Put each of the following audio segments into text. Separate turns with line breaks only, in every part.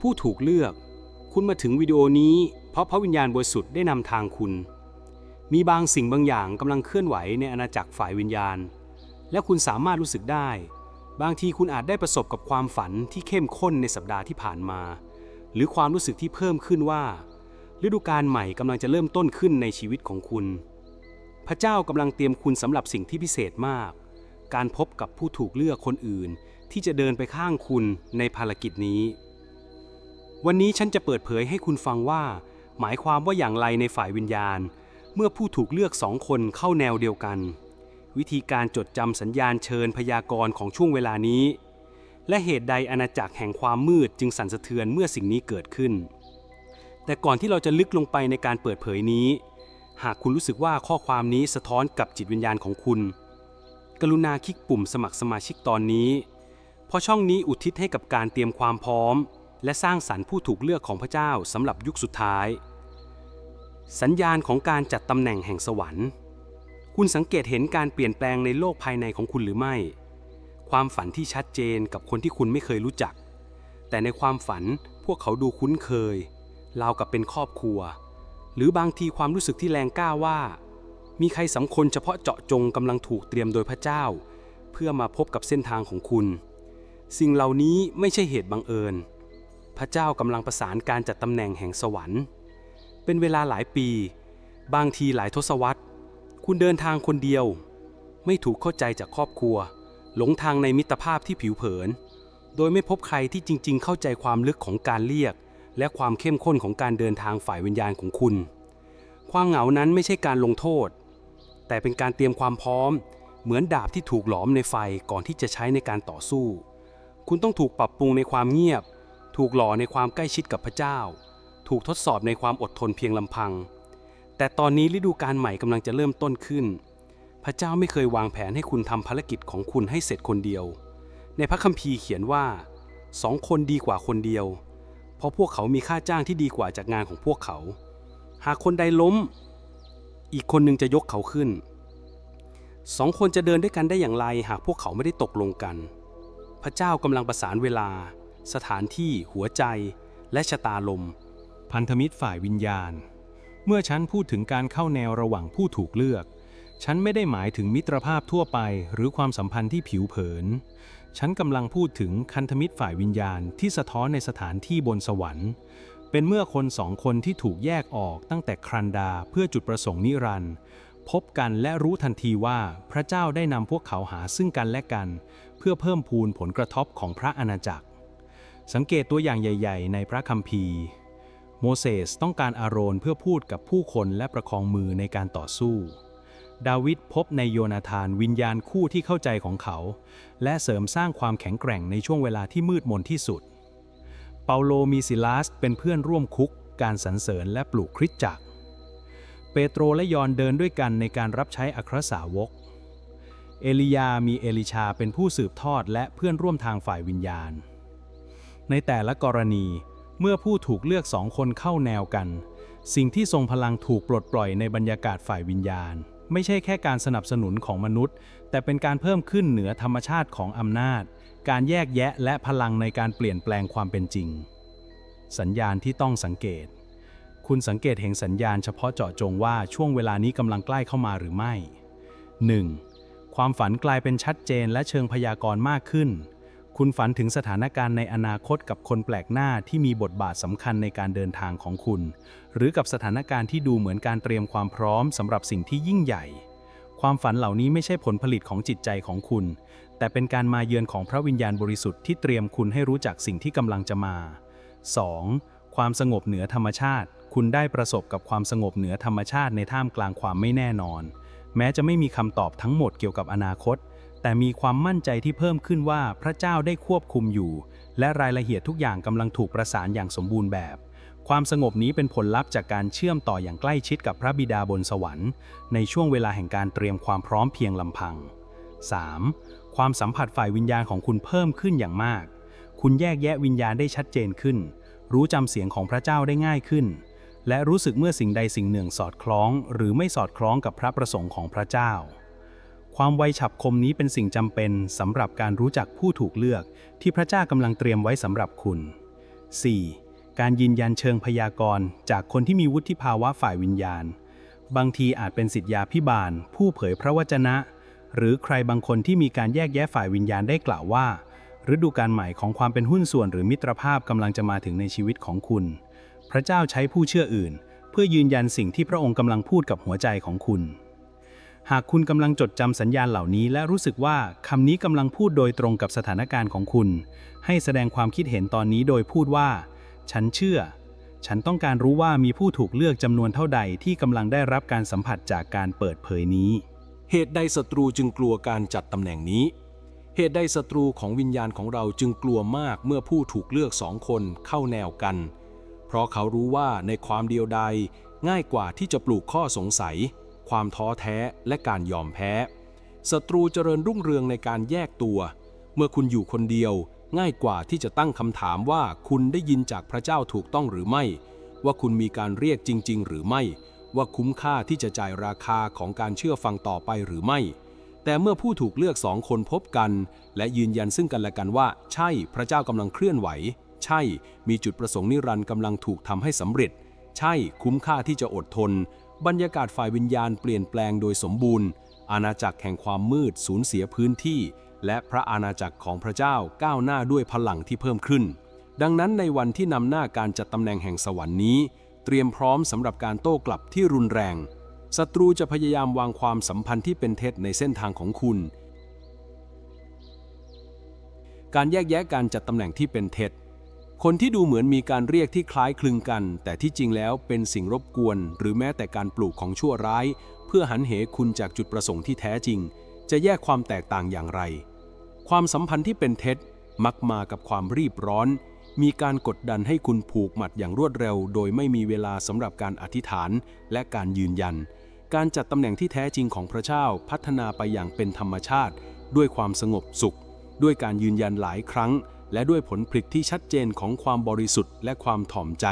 ผู้ถูกเลือก คุณมาถึงวิดีโอนี้ เพราะพระวิญญาณบริสุทธิ์ได้นำทางคุณ มีบางสิ่งบางอย่างกำลังเคลื่อนไหวในอาณาจักรฝ่ายวิญญาณ และคุณสามารถรู้สึกได้ บางทีคุณอาจได้ประสบกับความฝันที่เข้มข้นในสัปดาห์ที่ผ่านมา หรือความรู้สึกที่เพิ่มขึ้นว่า ฤดูกาลใหม่กำลังจะเริ่มต้นขึ้นในชีวิตของคุณ พระเจ้ากำลังเตรียมคุณสำหรับสิ่งที่พิเศษมาก การพบกับผู้ถูกเลือกคนอื่นที่จะเดินไปข้างคุณในภารกิจนี้ วันนี้ฉันจะเปิดเผยให้คุณฟังว่า หมายความว่าอย่างไรในฝ่ายวิญญาณ เมื่อผู้ถูกเลือกสองคนเข้าแนวเดียวกัน วิธีการจดจำสัญญาณเชิญพยากรณ์ของช่วงเวลานี้ และเหตุใดอาณาจักรแห่งความมืดจึงสั่นสะเทือนเมื่อสิ่งนี้เกิดขึ้น แต่ก่อนที่เราจะลึกลงไปในการเปิดเผยนี้ หากคุณรู้สึกว่าข้อความนี้สะท้อนกับจิตวิญญาณของคุณ กรุณาคลิกปุ่มสมัครสมาชิกตอนนี้ เพราะช่องนี้อุทิศให้กับการเตรียมความพร้อม และสร้างสรรค์ผู้ถูกเลือกของพระเจ้าสำหรับยุคสุดท้าย สัญญาณของการจัดตำแหน่งแห่งสวรรค์ คุณสังเกตเห็นการเปลี่ยนแปลงในโลกภายในของคุณหรือไม่ ความฝันที่ชัดเจนกับคนที่คุณไม่เคยรู้จัก แต่ในความฝันพวกเขาดูคุ้นเคยราวกับเป็นครอบครัว หรือบางทีความรู้สึกที่แรงกล้าว่า มีใครสำคนเฉพาะเจาะจงกำลังถูกเตรียมโดยพระเจ้า เพื่อมาพบกับเส้นทางของคุณ สิ่งเหล่านี้ไม่ใช่เหตุบังเอิญ พระเจ้ากำลังประสานการจัดตำแหน่งแห่งสวรรค์ เป็นเวลาหลายปี บางทีหลายทศวรรษ คุณเดินทางคนเดียว ไม่ถูกเข้าใจจากครอบครัว หลงทางในมิตรภาพที่ผิวเผิน โดยไม่พบใครที่จริง ๆ เข้าใจความลึกของการเรียก และความเข้มข้นของการเดินทางฝ่ายวิญญาณของคุณ ความเหงานั้นไม่ใช่การลงโทษ แต่เป็นการเตรียมความพร้อม เหมือนดาบที่ถูกหลอมในไฟก่อนที่จะใช้ในการต่อสู้ คุณต้องถูกปรับปรุงในความเงียบ ถูกหล่อในความใกล้ชิดกับพระเจ้า ถูกทดสอบในความอดทนเพียงลำพัง แต่ตอนนี้ฤดูกาลใหม่กำลังจะเริ่มต้นขึ้น พระเจ้าไม่เคยวางแผนให้คุณทำภารกิจของคุณให้เสร็จคนเดียว ในพระคัมภีร์เขียนว่าสองคนดีกว่าคนเดียว เพราะพวกเขามีค่าจ้างที่ดีกว่าจากงานของพวกเขา หากคนใดล้ม อีกคนหนึ่งจะยกเขาขึ้นสองคนจะเดินด้วยกันได้อย่างไรหากพวกเขาไม่ได้ตกลงกัน พระเจ้ากำลังประสานเวลา สถานที่หัวใจ และชะตาลม
พันธมิตรฝ่ายวิญญาณ เมื่อฉันพูดถึงการเข้าแนวระหว่างผู้ถูกเลือก ฉันไม่ได้หมายถึงมิตรภาพทั่วไป หรือความสัมพันธ์ที่ผิวเผิน ฉันกำลังพูดถึงคันธมิตรฝ่ายวิญญาณที่สะท้อนในสถานที่บนสวรรค์ เป็นเมื่อคนสองคนที่ถูกแยกออกตั้งแต่ครันดาเพื่อจุดประสงค์นิรันดร์พบกันและรู้ทันทีว่าพระเจ้าได้นำพวกเขาหาซึ่งกันและกัน เพื่อเพิ่มพูนผลกระทบของพระอาณาจักร สังเกตตัวอย่างใหญ่ ๆ ในพระคัมภีร์ โมเสสต้องการอาโรนเพื่อพูดกับผู้คนและประคองมือในการต่อสู้ ดาวิดพบในโยนาธานวิญญาณคู่ที่เข้าใจของเขา และเสริมสร้างความแข็งแกร่งในช่วงเวลาที่มืดมนที่สุด เปาโลมีซิลาสเป็นเพื่อนร่วมคุก การสรรเสริญและปลูกคริสตจักร เปโตรและยอนเดินด้วยกันในการรับใช้อัครสาวก เอลียามีเอลิชาเป็นผู้สืบทอดและเพื่อนร่วมทางฝ่ายวิญญาณ ในแต่ละกรณี เมื่อผู้ถูกเลือกสองคนเข้าแนวกัน สิ่งที่ทรงพลังถูกปลดปล่อยในบรรยากาศฝ่ายวิญญาณ ไม่ใช่แค่การสนับสนุนของมนุษย์ แต่เป็นการเพิ่มขึ้นเหนือธรรมชาติของอำนาจ การแยกแยะและพลังในการเปลี่ยนแปลงความเป็นจริง สัญญาณที่ต้องสังเกต คุณสังเกตเห็นสัญญาณเฉพาะเจาะจงว่าช่วงเวลานี้กำลังใกล้เข้ามาหรือไม่ 1. ความฝันกลายเป็นชัดเจนและเชิงพยากรณ์มากขึ้น คุณฝันถึงสถานการณ์ในอนาคตกับคนแปลกหน้าที่มีบทบาทสำคัญในการเดินทางของคุณ หรือกับสถานการณ์ที่ดูเหมือนการเตรียมความพร้อมสำหรับสิ่งที่ยิ่งใหญ่ ความฝันเหล่านี้ไม่ใช่ผลผลิตของจิตใจของคุณ แต่เป็นการมาเยือนของพระวิญญาณบริสุทธิ์ที่เตรียมคุณให้รู้จักสิ่งที่กำลังจะมา 2. ความสงบเหนือธรรมชาติ คุณได้ประสบกับความสงบเหนือธรรมชาติในท่ามกลางความไม่แน่นอน แม้จะไม่มีคำตอบทั้งหมดเกี่ยวกับอนาคต แต่มีความมั่นใจที่เพิ่มขึ้นว่าพระเจ้าได้ควบคุมอยู่ และรายละเอียดทุกอย่างกำลังถูกประสานอย่างสมบูรณ์แบบ ความสงบนี้เป็นผลลัพธ์จากการเชื่อมต่ออย่างใกล้ชิดกับพระบิดาบนสวรรค์ ในช่วงเวลาแห่งการเตรียมความพร้อมเพียงลำพัง 3. ความสัมผัสฝ่ายวิญญาณของคุณเพิ่มขึ้นอย่างมาก คุณแยกแยะวิญญาณได้ชัดเจนขึ้น รู้จำเสียงของพระเจ้าได้ง่ายขึ้น และรู้สึกเมื่อสิ่งใดสิ่งหนึ่งสอดคล้อง หรือไม่สอดคล้องกับพระประสงค์ของพระเจ้า ความไวฉับคมนี้เป็นสิ่งจำเป็นสำหรับการรู้จักผู้ถูกเลือกที่พระเจ้ากำลังเตรียมไว้สำหรับคุณ
4. การยืนยันเชิงพยากรณ์ จากคนที่มีวุฒิภาวะฝ่ายวิญญาณ บางทีอาจเป็นสิทธยาพิบาล ผู้เผยพระวจนะ หรือใครบางคนที่มีการแยกแยะฝ่ายวิญญาณได้กล่าวว่า ฤดูการใหม่ของความเป็นหุ้นส่วนหรือมิตรภาพกำลังจะมาถึงในชีวิตของคุณ พระเจ้าใช้ผู้เชื่ออื่น เพื่อยืนยันสิ่งที่พระองค์กำลังพูดกับหัวใจของคุณ หากคุณกำลังจดจำสัญญาณเหล่านี้ และรู้สึกว่าคำนี้กำลังพูดโดยตรงกับสถานการณ์ของคุณ ให้แสดงความคิดเห็นตอนนี้โดยพูดว่า ฉันเชื่อ ฉันต้องการรู้ว่ามีผู้ถูกเลือกจำนวนเท่าใดที่กำลังได้รับการสัมผัสจากการเปิดเผยนี้
เหตุใดศัตรูจึงกลัวการจัดตำแหน่งนี้ เหตุใดศัตรูของวิญญาณของเราจึงกลัวมากเมื่อผู้ถูกเลือกสองคนเข้าแนวกัน เพราะเขารู้ว่าในความเดียวดายง่ายกว่าที่จะปลูกข้อสงสัย ความท้อแท้และการยอมแพ้ศัตรูเจริญรุ่งเรืองในการแยกตัว เมื่อคุณอยู่คนเดียว ง่ายกว่าที่จะตั้งคำถามว่าคุณได้ยินจากพระเจ้าถูกต้องหรือไม่ ว่าคุณมีการเรียกจริง ๆ หรือไม่ ว่าคุ้มค่าที่จะจ่ายราคาของการเชื่อฟังต่อไปหรือไม่ แต่เมื่อผู้ถูกเลือกสองคนพบกัน และยืนยันซึ่งกันและกันว่า ใช่พระเจ้ากำลังเคลื่อนไหว ใช่ มีจุดประสงค์นิรันดร์กำลังถูกทำให้สำเร็จ ใช่คุ้มค่าที่จะอดทน บรรยากาศฝ่ายวิญญาณเปลี่ยนแปลงโดยสมบูรณ์ อาณาจักรแห่งความมืดสูญเสียพื้นที่ และพระอาณาจักรของพระเจ้าก้าวหน้าด้วยพลังที่เพิ่มขึ้น ดังนั้นในวันที่นำหน้าการจัดตำแหน่งแห่งสวรรค์นี้ เตรียมพร้อมสำหรับการโต้กลับที่รุนแรงศัตรูจะพยายามวางความสัมพันธ์ที่เป็นเท็จในเส้นทางของคุณ การแยกแยะการจัดตำแหน่งที่เป็นเท็จ คนที่ดูเหมือนมีการเรียกที่คล้ายคลึงกัน แต่ที่จริงแล้วเป็นสิ่งรบกวน หรือแม้แต่การปลูกของชั่วร้าย เพื่อหันเหคุณจากจุดประสงค์ที่แท้จริง จะแยกความแตกต่างอย่างไร ความสัมพันธ์ที่เป็นเท็จมักมากับความรีบร้อน มีการกดดันให้คุณผูกมัดอย่างรวดเร็ว โดยไม่มีเวลาสำหรับการอธิษฐานและการยืนยัน การจัดตำแหน่งที่แท้จริงของพระเจ้าพัฒนาไปอย่างเป็นธรรมชาติ ด้วยความสงบสุข ด้วยการยืนยันหลายครั้ง และด้วยผลผลิตที่ชัดเจนของความบริสุทธิ์และความถ่อมใจ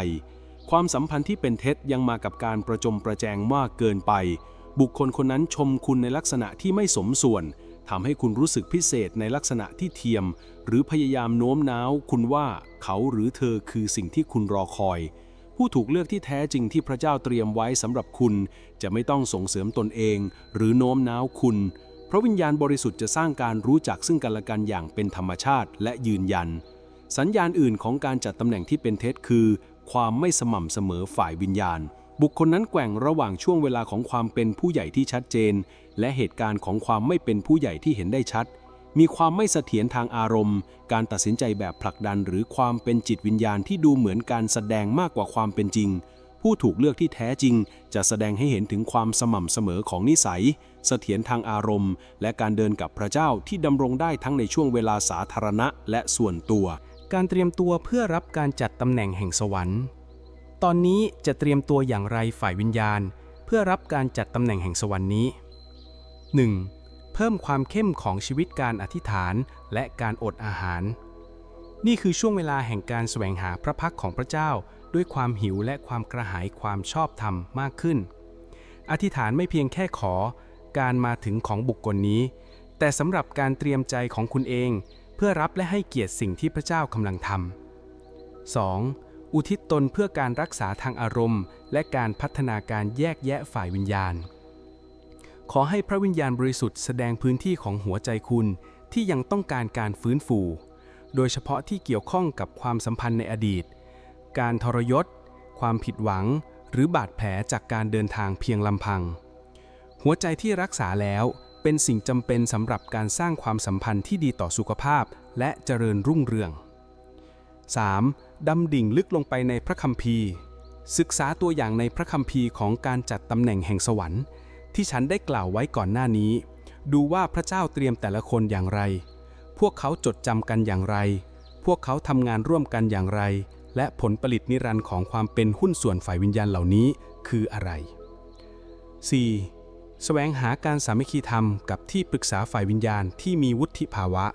ความสัมพันธ์ที่เป็นเท็จยังมากับการประจมประแจงมากเกินไป บุคคลคนนั้นชมคุณในลักษณะที่ไม่สมส่วนทำให้คุณรู้สึกพิเศษในลักษณะที่เทียม หรือพยายามโน้มน้าว คุณว่าเขาหรือเธอคือสิ่งที่คุณรอคอย ผู้ถูกเลือกที่แท้จริงที่พระเจ้าเตรียมไว้สำหรับคุณ จะไม่ต้องส่งเสริมตนเอง หรือโน้มน้าวคุณ พระวิญญาณบริสุทธิ์จะสร้างการรู้จักซึ่งกันและกันอย่างเป็นธรรมชาติและยืนยัน สัญญาณอื่นของการจัดตำแหน่งที่เป็นเท็จคือ ความไม่สม่ำเสมอฝ่ายวิญญาณ บุคคลนั้นแกว่งระหว่างช่วงเวลาของความเป็นผู้ใหญ่ที่ชัดเจน และเหตุการณ์ของความไม่เป็นผู้ใหญ่ที่เห็นได้ชัด มีความไม่เสถียรทางอารมณ์ การตัดสินใจแบบผลักดัน หรือความเป็นจิตวิญญาณที่ดูเหมือนการแสดงมากกว่าความเป็นจริง ผู้ถูกเลือกที่แท้จริง จะแสดงให้เห็นถึงความสม่ำเสมอของนิสัย เสถียรทางอารมณ์ และการเดินกับพระเจ้าที่ดำรงได้ทั้งในช่วงเวลาสาธารณะและส่วนตัว
การเตรียมตัวเพื่อรับการจัดตำแหน่งแห่งสวรรค์ ตอนนี้จะเตรียมตัวอย่างไรฝ่ายวิญญาณ เพื่อรับการจัดตำแหน่งแห่งสวรรค์นี้ 1. เพิ่มความเข้มของชีวิตการอธิษฐานและการอดอาหาร นี่คือช่วงเวลาแห่งการแสวงหาพระพักของพระเจ้า ด้วยความหิวและความกระหายความชอบธรรมมากขึ้น อธิษฐานไม่เพียงแค่ขอการมาถึงของบุคคลนี้ แต่สำหรับการเตรียมใจของคุณเอง เพื่อรับและให้เกียรติสิ่งที่พระเจ้ากำลังทำ 2. อุทิศตนเพื่อการรักษาทางอารมณ์ และการพัฒนาการแยกแยะฝ่ายวิญญาณ ขอให้พระวิญญาณบริสุทธิ์แสดงพื้นที่ของหัวใจคุณที่ยังต้องการการฟื้นฟู โดยเฉพาะที่เกี่ยวข้องกับความสัมพันธ์ในอดีต การทรยศ ความผิดหวัง หรือบาดแผลจากการเดินทางเพียงลำพัง หัวใจที่รักษาแล้วเป็นสิ่งจำเป็นสำหรับการสร้างความสัมพันธ์ที่ดีต่อสุขภาพและเจริญรุ่งเรือง 3. ดำดิ่งลึกลงไปในพระคัมภีร์ ศึกษาตัวอย่างในพระคัมภีร์ของการจัดตำแหน่งแห่งสวรรค์ ที่ฉันได้กล่าวไว้ก่อนหน้านี้ ดูว่าพระเจ้าเตรียมแต่ละคนอย่างไร พวกเขาจดจำกันอย่างไร พวกเขาทำงานร่วมกันอย่างไร และผลผลิตนิรันดร์ของความเป็นหุ้นส่วนฝ่ายวิญญาณเหล่านี้คืออะไร 4. แสวงหาการสามัคคีธรรมกับที่ปรึกษาฝ่ายวิญญาณที่มีวุฒิภาวะ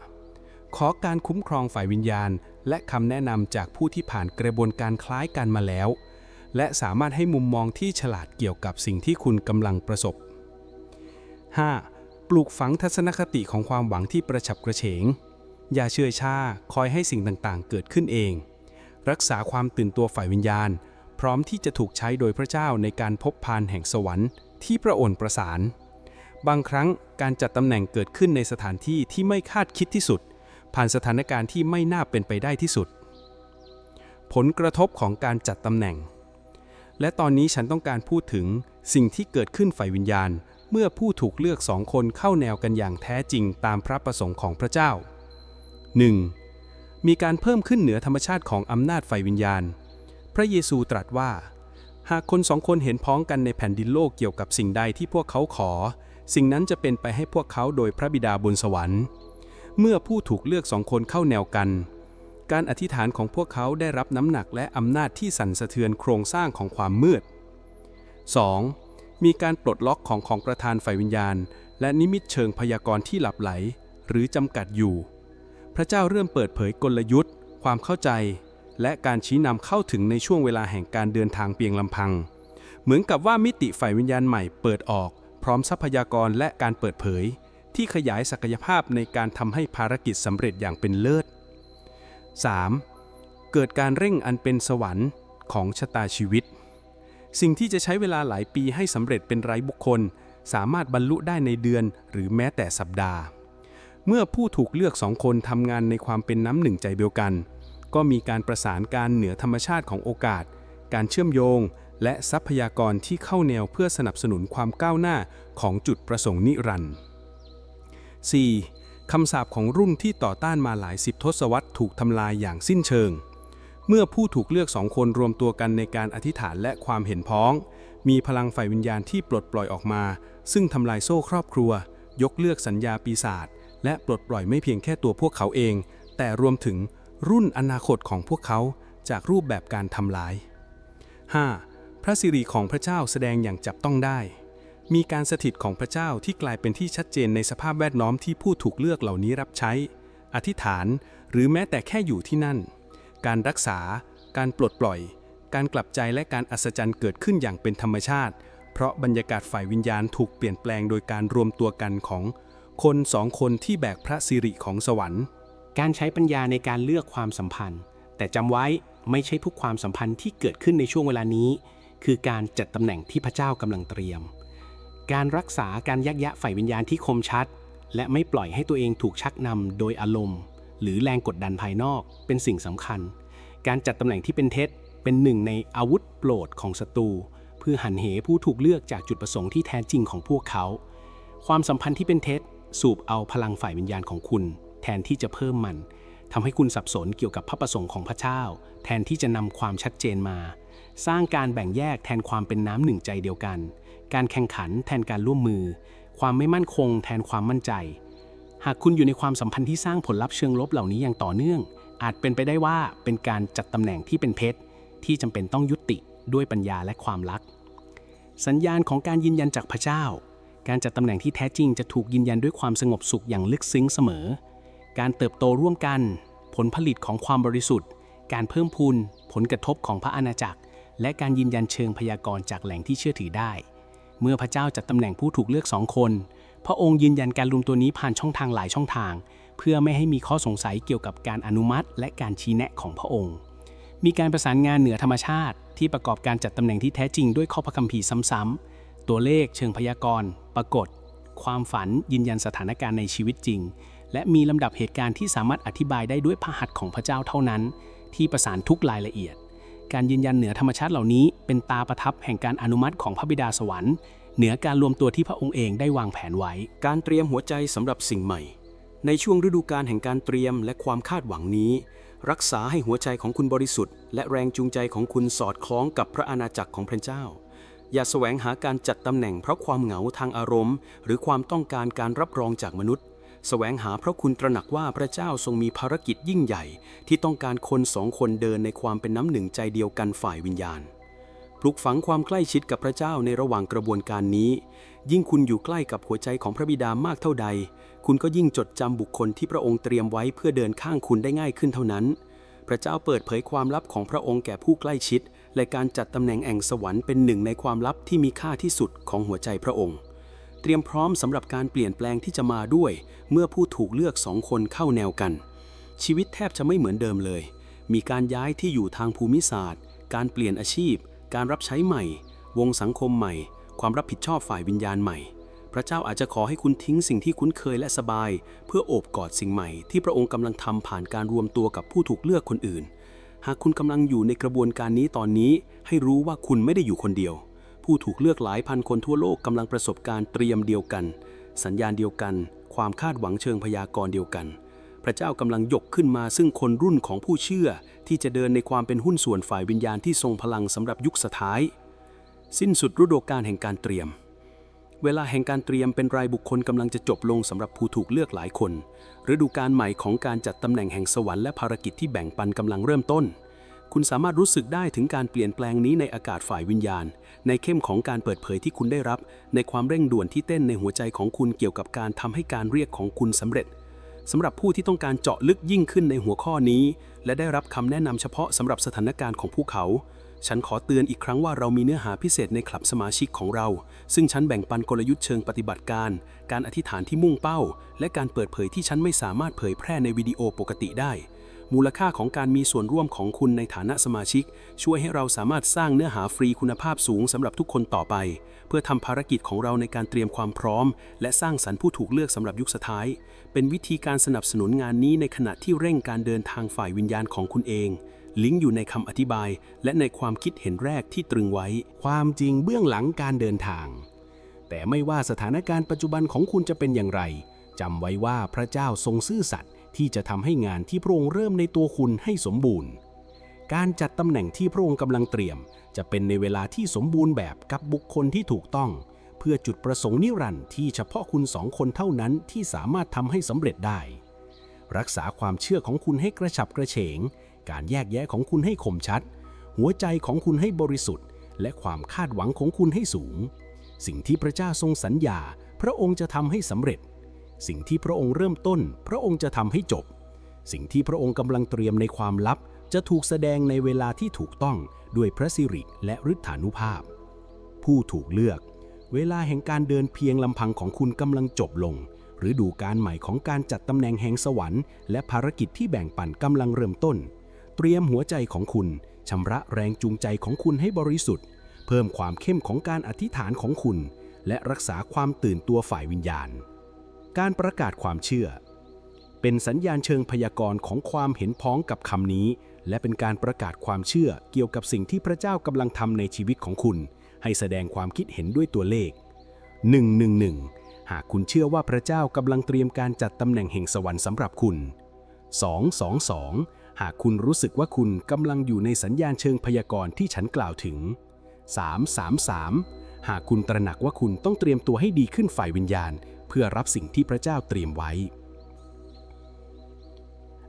ขอการคุ้มครองฝ่ายวิญญาณ และคำแนะนำจากผู้ที่ผ่านกระบวนการคล้ายกันมาแล้ว และสามารถให้มุมมองที่ฉลาดเกี่ยวกับสิ่งที่คุณกำลังประสบ 5. ปลูกฝังทัศนคติของความหวังที่ประฉับกระเฉง อย่าเชื่อชาคอยให้สิ่งต่างๆ เกิดขึ้นเอง
รักษาความตื่นตัวฝ่ายวิญญาณ พร้อมที่จะถูกใช้โดยพระเจ้าในการพบพานแห่งสวรรค์ที่พระโองค์ประสาน บางครั้งการจัดตำแหน่งเกิดขึ้นในสถานที่ที่ไม่คาดคิดที่สุด ผ่านสถานการณ์ที่ไม่น่าเป็นไปได้ที่สุด ผลกระทบของการจัดตำแหน่ง และตอนนี้ฉันต้องการพูดถึงสิ่งที่เกิดขึ้นฝ่ายวิญญาณ เมื่อผู้ถูกเลือกสองคนเข้าแนวกันอย่างแท้จริงตามพระประสงค์ของพระเจ้า 1. มีการเพิ่มขึ้นเหนือธรรมชาติของอำนาจฝ่ายวิญญาณ พระเยซูตรัสว่า หากคนสองคนเห็นพ้องกันในแผ่นดินโลกเกี่ยวกับสิ่งใดที่พวกเขาขอ สิ่งนั้นจะเป็นไปให้พวกเขาโดยพระบิดาบนสวรรค์ เมื่อผู้ถูกเลือกสองคนเข้าแนวกัน การอธิษฐานของพวกเขาได้รับน้ำหนักและอำนาจที่สั่นสะเทือนโครงสร้างของความมืด 2. มีการปลดล็อกของของประธานฝ่ายวิญญาณ และนิมิตเชิงพยากรณ์ที่หลับไหล หรือจำกัดอยู่ พระเจ้าเริ่มเปิดเผยกลยุทธ์ ความเข้าใจ และการชี้นำเข้าถึงในช่วงเวลาแห่งการเดินทางเพียงลำพัง เหมือนกับว่ามิติฝ่ายวิญญาณใหม่เปิดออก พร้อมทรัพยากรและการเปิดเผย ที่ขยายศักยภาพในการทำให้ภารกิจสำเร็จอย่างเป็นเลิศ 3. เกิดการเร่งอันเป็นสวรรค์ของชะตาชีวิต สิ่งที่จะใช้เวลาหลายปีให้สำเร็จเป็นไร้บุคคล สามารถบรรลุได้ในเดือนหรือแม้แต่สัปดาห์ เมื่อผู้ถูกเลือกสองคนทำงานในความเป็นน้ำหนึ่งใจเดียวกัน ก็มีการประสานการเหนือธรรมชาติของโอกาส การเชื่อมโยง และทรัพยากรที่เข้าแนวเพื่อสนับสนุนความก้าวหน้าของจุดประสงค์นิรันดร์ 4. คำสาปของรุ่นที่ต่อต้านมาหลายสิบทศวรรษถูกทำลายอย่างสิ้นเชิง เมื่อผู้ถูกเลือกสองคนรวมตัวกันในการอธิษฐานและความเห็นพ้อง มีพลังฝ่ายวิญญาณที่ปลดปล่อยออกมา ซึ่งทำลายโซ่ครอบครัว ยกเลือกสัญญาปีศาจ และปลดปล่อยไม่เพียงแค่ตัวพวกเขาเอง แต่รวมถึงรุ่นอนาคตของพวกเขาจากรูปแบบการทำลาย 5. พระสิริของพระเจ้าแสดงอย่างจับต้องได้ มีการสถิตของพระเจ้าที่กลายเป็นที่ชัดเจนในสภาพแวดล้อมที่ผู้ถูกเลือกเหล่านี้รับใช้ อธิษฐาน หรือแม้แต่แค่อยู่ที่นั่น การรักษา การปลดปล่อย การกลับใจและการอัศจรรย์เกิดขึ้นอย่างเป็นธรรมชาติ เพราะบรรยากาศฝ่ายวิญญาณถูกเปลี่ยนแปลงโดยการรวมตัวกันของ คนสองคนที่แบกพระสิริของสวรรค์
การใช้ปัญญาในการเลือกความสัมพันธ์ แต่จำไว้ไม่ใช่ทุกความสัมพันธ์ที่เกิดขึ้นในช่วงเวลานี้ คือการจัดตำแหน่งที่พระเจ้ากำลังเตรียม การรักษาการยักยะฝ่ายวิญญาณที่คมชัด และไม่ปล่อยให้ตัวเองถูกชักนำโดยอารมณ์ หรือแรงกดดันภายนอก เป็นสิ่งสำคัญ การจัดตำแหน่งที่เป็นเท็จ เป็นหนึ่งในอาวุธโปรดของศัตรูเพื่อหันเหผู้ถูกเลือกจากจุดประสงค์ที่แท้จริงของพวกเขา ความสัมพันธ์ที่เป็นเท็จ สูบเอาพลังฝ่ายวิญญาณของคุณ แทนที่จะเพิ่มมันทำให้คุณสับสนเกี่ยวกับพระประสงค์ของพระเจ้า แทนที่จะนำความชัดเจนมา สร้างการแบ่งแยกแทนความเป็นน้ำหนึ่งใจเดียวกัน การแข่งขันแทนการร่วมมือ ความไม่มั่นคง แทนความมั่นใจ หากคุณอยู่ในความสัมพันธ์ที่สร้างผลลัพธ์เชิงลบเหล่านี้อย่างต่อเนื่อง อาจเป็นไปได้ว่าเป็นการจัดตำแหน่งที่เป็นเพชรที่จำเป็นต้องยุติด้วยปัญญาและความรัก สัญญาณของการยืนยันจากพระเจ้า การจัดตำแหน่งที่แท้จริงจะถูกยืนยันด้วยความสงบสุขอย่างลึกซึ้งเสมอ การเติบโตร่วมกัน ผลผลิตของความบริสุทธิ์ การเพิ่มพูน ผลกระทบของพระอาณาจักร และการยืนยันเชิงพยากรณ์จากแหล่งที่เชื่อถือได้ เมื่อพระเจ้าจัดตำแหน่งผู้ถูกเลือกสองคน พระองค์ยืนยันการรวมตัวนี้ผ่านช่องทางหลายช่องทาง เพื่อไม่ให้มีข้อสงสัยเกี่ยวกับการอนุมัติ และการชี้แนะของพระองค์ มีการประสานงานเหนือธรรมชาติ ที่ประกอบการจัดตำแหน่งที่แท้จริงด้วยข้อพระคัมภีร์ซ้ำๆ ตัวเลขเชิงพยากรณ์ ปรากฏ ความฝันยืนยันสถานการณ์ในชีวิตจริง และมีลำดับเหตุการณ์ที่สามารถอธิบายได้ด้วยพระหัตถ์ของพระเจ้าเท่านั้น ที่ประสานทุกรายละเอียด การยืนยันเหนือธรรมชาติเหล่านี้ เป็นตาประทับแห่งการอนุมัติของพระบิดาสวรรค์เหนือการรวมตัวที่พระองค์เองได้วางแผนไว้
การเตรียมหัวใจสำหรับสิ่งใหม่ ในช่วงฤดูกาลแห่งการเตรียมและความคาดหวังนี้ รักษาให้หัวใจของคุณบริสุทธิ์ และแรงจูงใจของคุณสอดคล้องกับพระอาณาจักรของพระเจ้า อย่าแสวงหาการจัดตำแหน่งเพราะความเหงาทางอารมณ์ หรือความต้องการการรับรองจากมนุษย์ แสวงหาเพราะคุณตระหนักว่าพระเจ้าทรงมีภารกิจยิ่งใหญ่ ที่ต้องการคนสองคนเดินในความเป็นน้ำหนึ่งใจเดียวกันฝ่ายวิญญาณ ปลุกฝังความใกล้ชิดกับพระเจ้าในระหว่างกระบวนการนี้ ยิ่งคุณอยู่ใกล้กับหัวใจของพระบิดามากเท่าใด คุณก็ยิ่งจดจำบุคคลที่พระองค์เตรียมไว้เพื่อเดินข้างคุณได้ง่ายขึ้นเท่านั้น ระเจ้าเปิดเผยความลับของพระองค์แก่ผู้ใกล้ชิด และการจัดตำแหน่งแห่งสวรรค์เป็นหนึ่งในความลับที่มีค่าที่สุดของหัวใจพระองค์ เตรียมพร้อมสำหรับการเปลี่ยนแปลงที่จะมาด้วย เมื่อผู้ถูกเลือกสองคนเข้าแนวกัน ชีวิตแทบจะไม่เหมือนเดิมเลย
มีการย้ายที่อยู่ทางภูมิศาสตร์ การเปลี่ยนอาชีพ การรับใช้ใหม่ วงสังคมใหม่ ความรับผิดชอบฝ่ายวิญญาณใหม่ พระเจ้าอาจจะขอให้คุณทิ้งสิ่งที่คุ้นเคยและสบาย เพื่อโอบกอดสิ่งใหม่ที่พระองค์กำลังทำผ่านการรวมตัวกับผู้ถูกเลือกคนอื่น หากคุณกำลังอยู่ในกระบวนการนี้ตอนนี้ ให้รู้ว่าคุณไม่ได้อยู่คนเดียว ผู้ถูกเลือกหลายพันคนทั่วโลกกำลังประสบการเตรียมเดียวกัน สัญญาณเดียวกัน ความคาดหวังเชิงพยากรณ์เดียวกัน พระเจ้ากำลังยกขึ้นมาซึ่งคนรุ่นของผู้เชื่อ ที่จะเดินในความเป็นหุ้นส่วนฝ่ายวิญญาณที่ทรงพลังสำหรับยุคสุดท้าย สิ้นสุดฤดูกาลแห่งการเตรียม เวลาแห่งการเตรียมเป็นรายบุคคลกำลังจะจบลงสำหรับผู้ถูกเลือกหลายคน ฤดูกาลใหม่ของการจัดตำแหน่งแห่งสวรรค์และภารกิจที่แบ่งปันกำลังเริ่มต้น คุณสามารถรู้สึกได้ถึงการเปลี่ยนแปลงนี้ในอากาศฝ่ายวิญญาณ ในเข้มของการเปิดเผยที่คุณได้รับ ในความเร่งด่วนที่เต้นในหัวใจของคุณเกี่ยวกับการทำให้การเรียกของคุณสำเร็จสำหรับผู้ที่ต้องการเจาะลึกยิ่งขึ้นในหัวข้อนี้ และได้รับคำแนะนำเฉพาะสำหรับสถานการณ์ของพวกเขา ฉันขอเตือนอีกครั้งว่าเรามีเนื้อหาพิเศษในคลับสมาชิกของเรา ซึ่งฉันแบ่งปันกลยุทธ์เชิงปฏิบัติการ การอธิษฐานที่มุ่งเป้า และการเปิดเผยที่ฉันไม่สามารถเผยแพร่ในวิดีโอปกติได้ มูลค่าของการมีส่วนร่วมของคุณในฐานะสมาชิก ช่วยให้เราสามารถสร้างเนื้อหาฟรีคุณภาพสูงสำหรับทุกคนต่อไป เพื่อทำภารกิจของเราในการเตรียมความพร้อม และสร้างสรรค์ผู้ถูกเลือกสำหรับยุคสุดท้าย เป็นวิธีการสนับสนุนงานนี้ในขณะที่เร่งการเดินทางฝ่ายวิญญาณของคุณเอง ลิงก์อยู่ในคำอธิบาย และในความคิดเห็นแรกที่ตรึงไว้
ความจริงเบื้องหลังการเดินทาง แต่ไม่ว่าสถานการณ์ปัจจุบันของคุณจะเป็นอย่างไรจำไว้ว่าพระเจ้าทรงซื่อสัตย์ที่จะทำให้งานที่พระองค์เริ่มในตัวคุณให้สมบูรณ์ การจัดตำแหน่งที่พระองค์กำลังเตรียม จะเป็นในเวลาที่สมบูรณ์แบบกับบุคคลที่ถูกต้อง เพื่อจุดประสงค์นิรันดร์ที่เฉพาะคุณสองคนเท่านั้นที่สามารถทำให้สำเร็จได้ รักษาความเชื่อของคุณให้กระฉับกระเฉง การแยกแยะของคุณให้คมชัด หัวใจของคุณให้บริสุทธิ์ และความคาดหวังของคุณให้สูง สิ่งที่พระเจ้าทรงสัญญา พระองค์จะทำให้สำเร็จ สิ่งที่พระองค์เริ่มต้น พระองค์จะทำให้จบ สิ่งที่พระองค์กำลังเตรียมในความลับ จะถูกแสดงในเวลาที่ถูกต้องด้วยพระสิริและฤทธานุภาพ ผู้ถูกเลือก เวลาแห่งการเดินเพียงลำพังของคุณกำลังจบลงหรือดูการใหม่ของการจัดตำแหน่งแห่งสวรรค์และภารกิจที่แบ่งปันกำลังเริ่มต้น เตรียมหัวใจของคุณชำระแรงจูงใจของคุณให้บริสุทธิ์ เพิ่มความเข้มของการอธิษฐานของคุณ และรักษาความตื่นตัวฝ่ายวิญญาณ การประกาศความเชื่อ เป็นสัญญาณเชิงพยากรณ์ของความเห็นพ้องกับคำนี้ และเป็นการประกาศความเชื่อเกี่ยวกับสิ่งที่พระเจ้ากำลังทำในชีวิตของคุณ ให้แสดงความคิดเห็นด้วยตัวเลข 111 หากคุณเชื่อว่าพระเจ้ากำลังเตรียมการจัดตำแหน่งแห่งสวรรค์สำหรับคุณ 222 หากคุณรู้สึกว่าคุณกำลังอยู่ในสัญญาณเชิงพยากรณ์ที่ฉันกล่าวถึง 333 หากคุณตระหนักว่าคุณต้องเตรียมตัวให้ดีขึ้นฝ่ายวิญญาณ เพื่อรับสิ่งที่พระเจ้าเตรียมไว้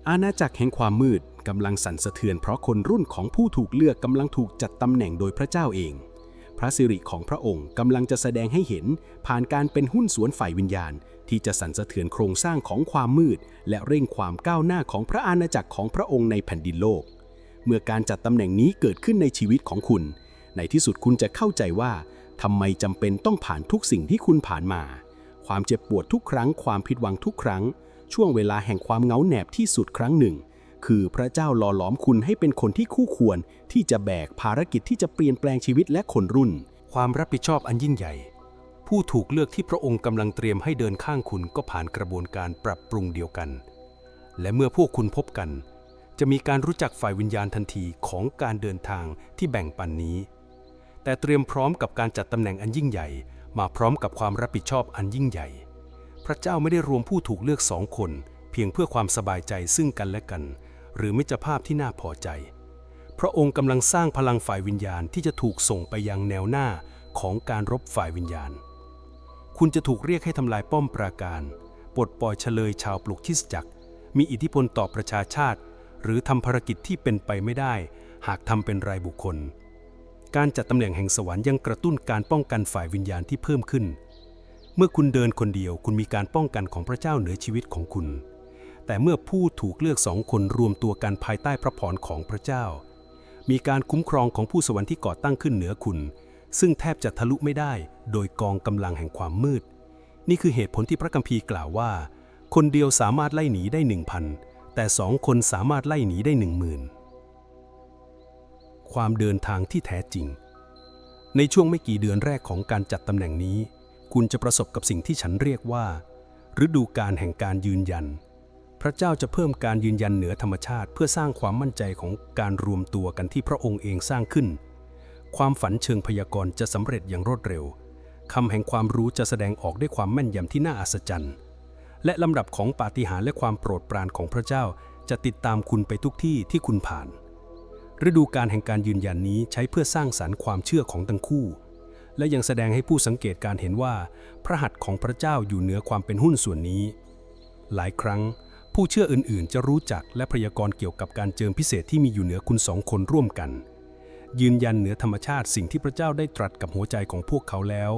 อาณาจักรแห่งความมืดกำลังสั่นสะเทือนเพราะคนรุ่นของผู้ถูกเลือกกำลังถูกจัดตำแหน่งโดยพระเจ้าเอง พระสิริของพระองค์กำลังจะแสดงให้เห็นผ่านการเป็นหุ้นสวนฝ่ายวิญญาณ ที่จะสั่นสะเทือนโครงสร้างของความมืด และเร่งความก้าวหน้าของพระอาณาจักรของพระองค์ในแผ่นดินโลก เมื่อการจัดตำแหน่งนี้เกิดขึ้นในชีวิตของคุณ ในที่สุดคุณจะเข้าใจว่าทำไมจำเป็นต้องผ่านทุกสิ่งที่คุณผ่านมา ความเจ็บปวดทุกครั้ง ความผิดหวังทุกครั้ง ช่วงเวลาแห่งความเงาแหนบที่สุดครั้งหนึ่ง คือพระเจ้าหล่อหลอมคุณให้เป็นคนที่คู่ควร ที่จะแบกภารกิจที่จะเปลี่ยนแปลงชีวิตและคนรุ่น
ความรับผิดชอบอันยิ่งใหญ่ ผู้ถูกเลือกที่พระองค์กำลังเตรียมให้เดินข้างคุณก็ผ่านกระบวนการปรับปรุงเดียวกัน และเมื่อพวกคุณพบกัน จะมีการรู้จักฝ่ายวิญญาณทันทีของการเดินทางที่แบ่งปันนี้ แต่เตรียมพร้อมกับการจัดตำแหน่งอันยิ่งใหญ่ มาพร้อมกับความรับผิดชอบอันยิ่งใหญ่ พระเจ้าไม่ได้รวมผู้ถูกเลือกสองคน เพียงเพื่อความสบายใจซึ่งกันและกัน หรือมิตรภาพที่น่าพอใจ พระองค์กำลังสร้างพลังฝ่ายวิญญาณที่จะถูกส่งไปยังแนวหน้าของการรบฝ่ายวิญญาณ คุณจะถูกเรียกให้ทำลายป้อมปราการ ปลดปล่อยเฉลยชาวปลุกคิสจักร มีอิทธิพลต่อประชาชาติ หรือทำภารกิจที่เป็นไปไม่ได้ หากทำเป็นรายบุคคล การจัดตำแหน่งแห่งสวรรค์ยังกระตุ้นการป้องกันฝ่ายวิญญาณที่เพิ่มขึ้น เมื่อคุณเดินคนเดียวคุณมีการป้องกันของพระเจ้าเหนือชีวิตของคุณ แต่เมื่อผู้ถูกเลือกสองคนรวมตัวกันภายใต้พระพรของพระเจ้า มีการคุ้มครองของผู้สวรรค์ที่ก่อตั้งขึ้นเหนือคุณ ซึ่งแทบจะทะลุไม่ได้โดยกองกำลังแห่งความมืด นี่คือเหตุผลที่พระคัมภีร์กล่าวว่า คนเดียวสามารถไล่หนีได้หนึ่งพันแต่สองคนสามารถไล่หนีได้หนึ่งหมื่น
ความเดินทางที่แท้จริง ในช่วงไม่กี่เดือนแรกของการจัดตำแหน่งนี้ คุณจะประสบกับสิ่งที่ฉันเรียกว่า ฤดูการแห่งการยืนยัน พระเจ้าจะเพิ่มการยืนยันเหนือธรรมชาติ เพื่อสร้างความมั่นใจของการรวมตัวกันที่พระองค์เองสร้างขึ้น ความฝันเชิงพยากรณ์จะสำเร็จอย่างรวดเร็วคำแห่งความรู้จะแสดงออกด้วยความแม่นยำที่น่าอัศจรรย์ และลำดับของปาฏิหาริย์และความโปรดปรานของพระเจ้า จะติดตามคุณไปทุกที่ที่คุณผ่าน ฤดูการแห่งการยืนยันนี้ใช้เพื่อสร้างสรรค์ความเชื่อของทั้งคู่ และยังแสดงให้ผู้สังเกตการเห็นว่า พระหัตถ์ของพระเจ้าอยู่เหนือความเป็นหุ้นส่วนนี้ หลายครั้ง ผู้เชื่ออื่นๆ จะรู้จักและพยากรณ์เกี่ยวกับการเจิมพิเศษที่มีอยู่เหนือคุณสองคนร่วมกัน ยืนยันเหนือธรรมชาติสิ่งที่พระเจ้าได้ตรัสกับหัวใจของพวกเขาแล้ว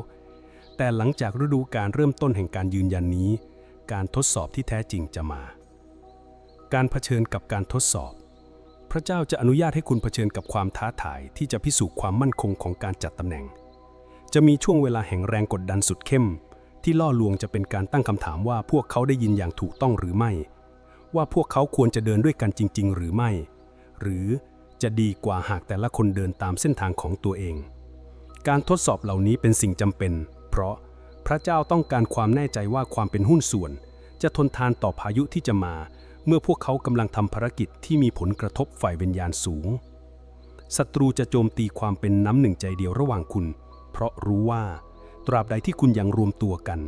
แต่หลังจากฤดูการเริ่มต้นแห่งการยืนยันนี้ การทดสอบที่แท้จริงจะมา การเผชิญกับการทดสอบ พระเจ้าจะอนุญาตให้คุณเผชิญกับความท้าทายที่จะพิสูจน์ความมั่นคงของการจัดตำแหน่ง จะมีช่วงเวลาแห่งแรงกดดันสุดเข้ม ที่ล่อลวงจะเป็นการตั้งคำถามว่าพวกเขาได้ยินอย่างถูกต้องหรือไม่ ว่าพวกเขาควรจะเดินด้วยกันจริง ๆ หรือไม่ หรือ จะดีกว่าหากแต่ละคนเดินตามเส้นทางของตัวเอง การทดสอบเหล่านี้เป็นสิ่งจำเป็น เพราะพระเจ้าต้องการความแน่ใจว่าความเป็นหุ้นส่วน จะทนทานต่อพายุที่จะมา เมื่อพวกเขากำลังทำภารกิจที่มีผลกระทบฝ่ายวิญญาณสูงศัตรูจะโจมตีความเป็นน้ำหนึ่งใจเดียวระหว่างคุณ เพราะรู้ว่า ตราบใดที่คุณยังรวมตัวกัน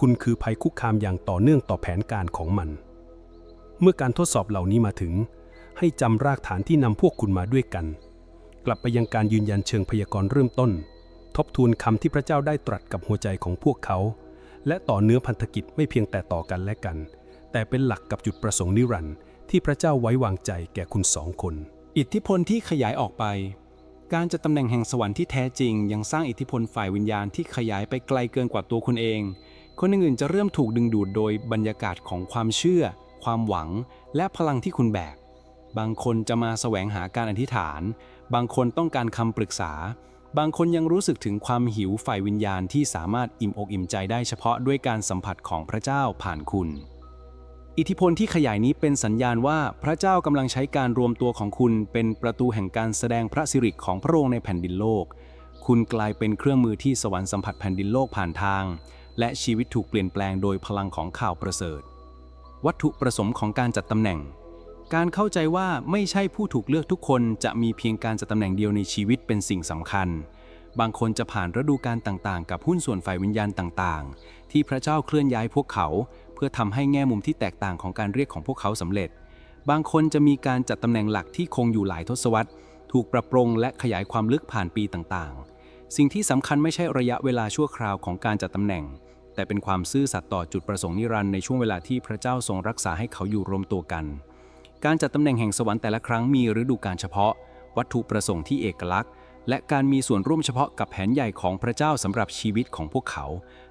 คุณคือภัยคุกคามอย่างต่อเนื่องต่อแผนการของมัน เมื่อการทดสอบเหล่านี้มาถึง ให้จำรากฐานที่นำพวกคุณมาด้วยกัน กลับไปยังการยืนยันเชิงพยากรณ์เริ่มต้น ทบทวนคำที่พระเจ้าได้ตรัสกับหัวใจของพวกเขา และต่อเนื้อพันธกิจไม่เพียงแต่ต่อกันและกัน แต่เป็นหลักกับจุดประสงค์นิรันดร์ที่พระเจ้าไว้วางใจแก่คุณสองคน
อิทธิพลที่ขยายออกไป การจัดตำแหน่งแห่งสวรรค์ที่แท้จริง ยังสร้างอิทธิพลฝ่ายวิญญาณที่ขยายไปไกลเกินกว่าตัวคุณเอง คนอื่นๆจะเริ่มถูกดึงดูดโดยบรรยากาศของความเชื่อ ความหวัง และพลังที่คุณแบก บางคนจะมาแสวงหาการอธิษฐาน บางคนต้องการคำปรึกษา บางคนยังรู้สึกถึงความหิวฝ่ายวิญญาณที่สามารถอิ่มอกอิ่มใจได้เฉพาะด้วยการสัมผัสของพระเจ้าผ่านคุณ อิทธิพลที่ขยายนี้เป็นสัญญาณว่าพระเจ้ากำลังใช้การรวมตัวของคุณเป็นประตูแห่งการแสดงพระสิริของพระองค์ในแผ่นดินโลก คุณกลายเป็นเครื่องมือที่สวรรค์สัมผัสแผ่นดินโลกผ่านทาง และชีวิตถูกเปลี่ยนแปลงโดยพลังของข่าวประเสริฐ วัตถุประสงค์ของการจัดตำแหน่ง การเข้าใจว่าไม่ใช่ผู้ถูกเลือกทุกคนจะมีเพียงการจัดตำแหน่งเดียวในชีวิตเป็นสิ่งสำคัญ บางคนจะผ่านฤดูการต่างๆ กับหุ้นส่วนฝ่ายวิญญาณต่างๆ ที่พระเจ้าเคลื่อนย้ายพวกเขา เพื่อทำให้แง่มุมที่แตกต่างของการเรียกของพวกเขาสำเร็จ บางคนจะมีการจัดตำแหน่งหลักที่คงอยู่หลายทศวรรษ ถูกปรับปรุงและขยายความลึกผ่านปีต่างๆ สิ่งที่สำคัญไม่ใช่ระยะเวลาชั่วคราวของการจัดตำแหน่ง แต่เป็นความซื่อสัตย์ต่อจุดประสงค์นิรันดร์ในช่วงเวลาที่พระเจ้าทรงรักษาให้เขาอยู่รวมตัวกัน การจัดตำแหน่งแห่งสวรรค์แต่ละครั้งมีฤดูกาลเฉพาะ วัตถุประสงค์ที่เอกลักษณ์ และการมีส่วนร่วมเฉพาะกับแผนใหญ่ของพระเจ้าสำหรับชีวิตของพวกเขา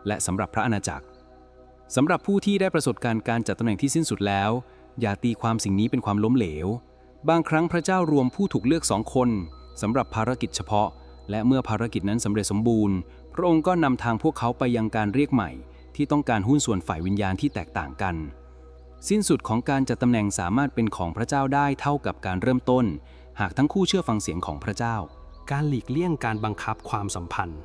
และสำหรับพระอาณาจักรสำหรับผู้ที่ได้ประสบการณ์การจัดตำแหน่งที่สิ้นสุดแล้ว อย่าตีความสิ่งนี้เป็นความล้มเหลว บางครั้งพระเจ้ารวมผู้ถูกเลือกสองคนสำหรับภารกิจเฉพาะ และเมื่อภารกิจนั้นสำเร็จสมบูรณ์ พระองค์ก็นำทางพวกเขาไปยังการเรียกใหม่ ที่ต้องการหุ้นส่วนฝ่ายวิญญาณที่แตกต่างกัน สิ้นสุดของการจัดตำแหน่งสามารถเป็นของพระเจ้าได้เท่ากับการเริ่มต้น หากทั้งคู่เชื่อฟังเสียงของพระเจ้า
การหลีกเลี่ยงการบังคับความสัมพันธ์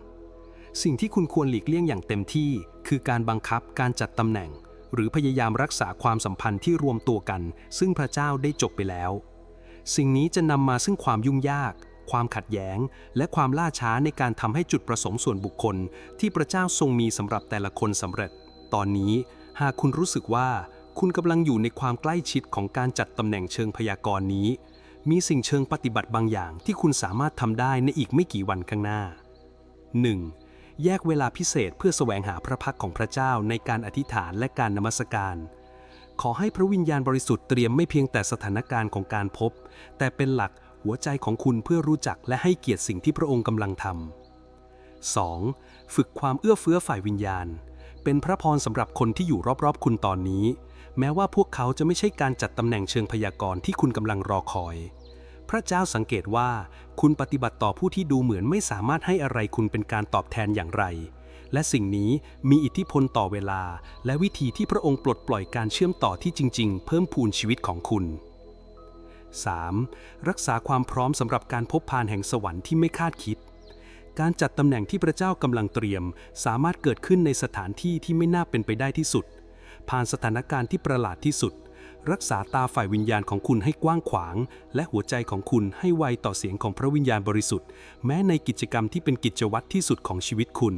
สิ่งที่คุณควรหลีกเลี่ยงอย่างเต็มที่ คือการบังคับการจัดตำแหน่ง หรือพยายามรักษาความสัมพันธ์ที่รวมตัวกัน ซึ่งพระเจ้าได้จบไปแล้ว สิ่งนี้จะนำมาซึ่งความยุ่งยาก ความขัดแย้ง และความล่าช้าในการทำให้จุดประสงค์ส่วนบุคคล ที่พระเจ้าทรงมีสำหรับแต่ละคนสำเร็จ ตอนนี้ หากคุณรู้สึกว่า คุณกำลังอยู่ในความใกล้ชิดของการจัดตำแหน่งเชิงพยากรณ์นี้ มีสิ่งเชิงปฏิบัติบางอย่างที่คุณสามารถทำได้ในอีกไม่กี่วันข้างหน้า 1. แยกเวลาพิเศษเพื่อแสวงหาพระพักของพระเจ้าในการอธิษฐานและการนมัสการ ขอให้พระวิญญาณบริสุทธิ์เตรียมไม่เพียงแต่สถานการณ์ของการพบ แต่เป็นหลักหัวใจของคุณเพื่อรู้จักและให้เกียรติสิ่งที่พระองค์กำลังทำ 2. ฝึกความเอื้อเฟื้อฝ่ายวิญญาณ เป็นพระพรสำหรับคนที่อยู่รอบๆ คุณตอนนี้ แม้ว่าพวกเขาจะไม่ใช่การจัดตำแหน่งเชิงพยากรณ์ที่คุณกำลังรอคอย พระเจ้าสังเกตว่า คุณปฏิบัติต่อผู้ที่ดูเหมือนไม่สามารถให้อะไรคุณเป็นการตอบแทนอย่างไร และสิ่งนี้มีอิทธิพลต่อเวลา และวิธีที่พระองค์ปลดปล่อยการเชื่อมต่อที่จริง ๆ เพิ่มพูนชีวิตของคุณ
3. รักษาความพร้อมสำหรับการพบพานแห่งสวรรค์ที่ไม่คาดคิด การจัดตำแหน่งที่พระเจ้ากำลังเตรียม สามารถเกิดขึ้นในสถานที่ที่ไม่น่าเป็นไปได้ที่สุด ผ่านสถานการณ์ที่ประหลาดที่สุด รักษาตาฝ่ายวิญญาณของคุณให้กว้างขวาง และหัวใจของคุณให้ไวต่อเสียงของพระวิญญาณบริสุทธิ์ แม้ในกิจกรรมที่เป็นกิจวัตรที่สุดของชีวิตคุณ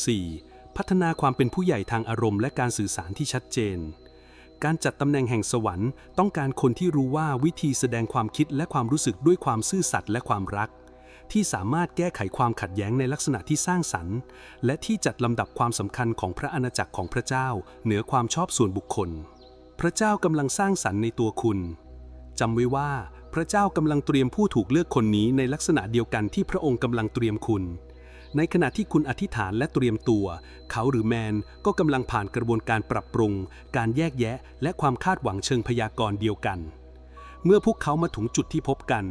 4. พัฒนาความเป็นผู้ใหญ่ทางอารมณ์และการสื่อสารที่ชัดเจน การจัดตำแหน่งแห่งสวรรค์ ต้องการคนที่รู้ว่าวิธีแสดงความคิดและความรู้สึกด้วยความซื่อสัตย์และความรัก ที่สามารถแก้ไขความขัดแย้งในลักษณะที่สร้างสรรค์ และที่จัดลำดับความสำคัญของพระอาณาจักรของพระเจ้า เหนือความชอบส่วนบุคคล พระเจ้ากำลังสร้างสรรค์ในตัวคุณจำไว้ว่า พระเจ้ากำลังเตรียมผู้ถูกเลือกคนนี้ในลักษณะเดียวกันที่พระองค์กำลังเตรียมคุณ ในขณะที่คุณอธิษฐานและเตรียมตัว เขาหรือแมนก็กำลังผ่านกระบวนการปรับปรุง การแยกแยะ และความคาดหวังเชิงพยากรณ์เดียวกัน เมื่อพวกเขามาถึงจุดที่พบกัน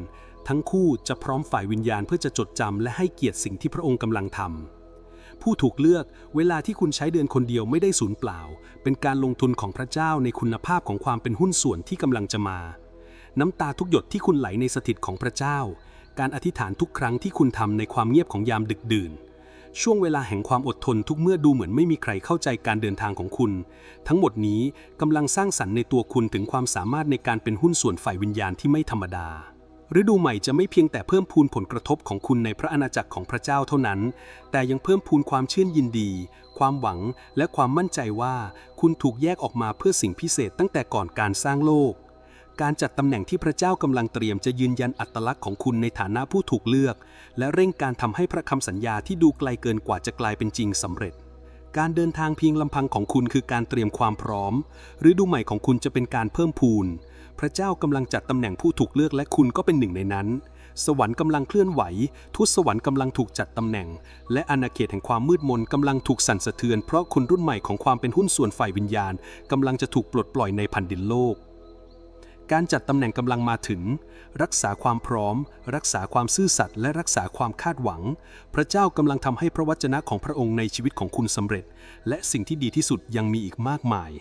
ทั้งคู่จะพร้อมฝ่ายวิญญาณเพื่อจะจดจำและให้เกียรติสิ่งที่พระองค์กำลังทำผู้ถูกเลือกเวลาที่คุณใช้เดินคนเดียวไม่ได้สูญเปล่า เป็นการลงทุนของพระเจ้าในคุณภาพของความเป็นหุ้นส่วนที่กำลังจะมา น้ำตาทุกหยดที่คุณไหลในสถิตของพระเจ้า การอธิษฐานทุกครั้งที่คุณทำในความเงียบของยามดึกดื่นช่วงเวลาแห่งความอดทนทุกเมื่อดูเหมือนไม่มีใครเข้าใจการเดินทางของคุณ ทั้งหมดนี้กำลังสร้างสรรค์ในตัวคุณถึงความสามารถในการเป็นหุ้นส่วนฝ่ายวิญญาณที่ไม่ธรรมดา ฤดูใหม่จะไม่เพียงแต่เพิ่มพูนผลกระทบของคุณในพระอาณาจักรของพระเจ้าเท่านั้น แต่ยังเพิ่มพูนความชื่นยินดี ความหวังและความมั่นใจว่าคุณถูกแยกออกมาเพื่อสิ่งพิเศษตั้งแต่ก่อนการสร้างโลก การจัดตำแหน่งที่พระเจ้ากำลังเตรียมจะยืนยันอัตลักษณ์ของคุณในฐานะผู้ถูกเลือก และเร่งการทำให้พระคำสัญญาที่ดูไกลเกินกว่าจะกลายเป็นจริงสำเร็จการเดินทางเพียงลำพังของคุณคือการเตรียมความพร้อม ฤดูใหม่ของคุณจะเป็นการเพิ่มพูน พระเจ้ากำลังจัดตำแหน่งผู้ถูกเลือกและคุณก็เป็นหนึ่งในนั้น สวรรค์กำลังเคลื่อนไหว ทุตสวรรค์กำลังถูกจัดตำแหน่ง และอาณาเขตแห่งความมืดมนกำลังถูกสั่นสะเทือน เพราะคนรุ่นใหม่ของความเป็นหุ้นส่วนฝ่ายวิญญาณกำลังจะถูกปลดปล่อยในแผ่นดินโลกการจัดตำแหน่งกำลังมาถึง รักษาความพร้อม รักษาความซื่อสัตย์และรักษาความคาดหวัง พระเจ้ากำลังทำให้พระวจนะของพระองค์ในชีวิตของคุณสำเร็จ และสิ่งที่ดีที่สุดยังมีอีกมากมาย